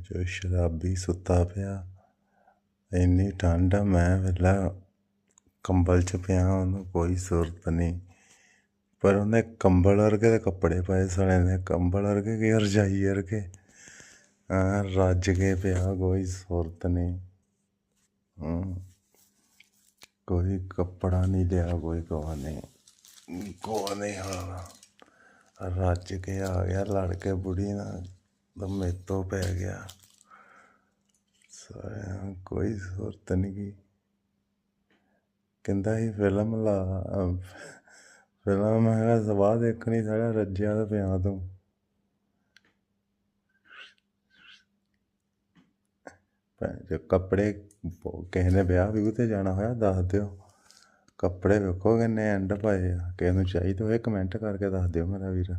ਜੋ ਸ਼ਰਾਬੀ ਸੁੱਤਾ ਪਿਆ। ਇੰਨੀ ਠੰਡ ਆ, ਮੈਂ ਵੇਲਾ ਕੰਬਲ 'ਚ ਪਿਆ, ਉਹਨੂੰ ਕੋਈ ਸੁਰਤ ਨਹੀਂ। ਪਰ ਉਹਨੇ ਕੰਬਲ ਵਰਗੇ ਦੇ ਕੱਪੜੇ ਪਾਏ ਸਾਲੇ ਨੇ, ਕੰਬਲ ਵਰਗੇ ਕੀ ਰਜਾਈ ਵਰਗੇ। ਹਾਂ ਰੱਜ ਕੇ ਪਿਆ, ਕੋਈ ਸੁਰਤ ਨਹੀਂ। ਕੋਈ ਕੱਪੜਾ ਨਹੀਂ ਲਿਆ, ਕੋਈ ਕੋਹ ਨਹੀਂ। ਕੋਹ ਨਹੀਂ ਹਾਂ ਰੱਜ ਕੇ ਆ ਗਿਆ ਲੜ ਕੇ ਬੁੜੀ ਨਾਲ। ਤਾਂ ਮੇਤੋਂ ਪੈ ਗਿਆ। ਸਾਲਿਆ, ਕੋਈ ਸੁਰਤ ਨਹੀਂ ਗੀ। ਕਹਿੰਦਾ ਸੀ, ਫਿਲਮ ਲਾ ਫਿਲਮ ਮੈਂ ਕਿਹਾ, ਸਵਾਹ ਦੇਖਣੀ ਸਾਲਿਆ, ਰੱਜਿਆ ਦਾ ਪਿਆ ਤੂੰ। ਭੈਣ ਕੱਪੜੇ ਕਿਸੇ ਨੇ ਵਿਆਹ ਵਿਊਹ ਤੇ ਜਾਣਾ ਹੋਇਆ, ਦੱਸ ਦਿਓ। ਕੱਪੜੇ ਵੇਖੋ ਕਿੰਨੇ ਐਂਡ ਪਾਏ ਆ। ਕਿਸੇ ਨੂੰ ਚਾਹੀਦਾ ਹੋਏ ਕਮੈਂਟ ਕਰਕੇ ਦੱਸ ਦਿਓ ਮੇਰਾ ਵੀਰ।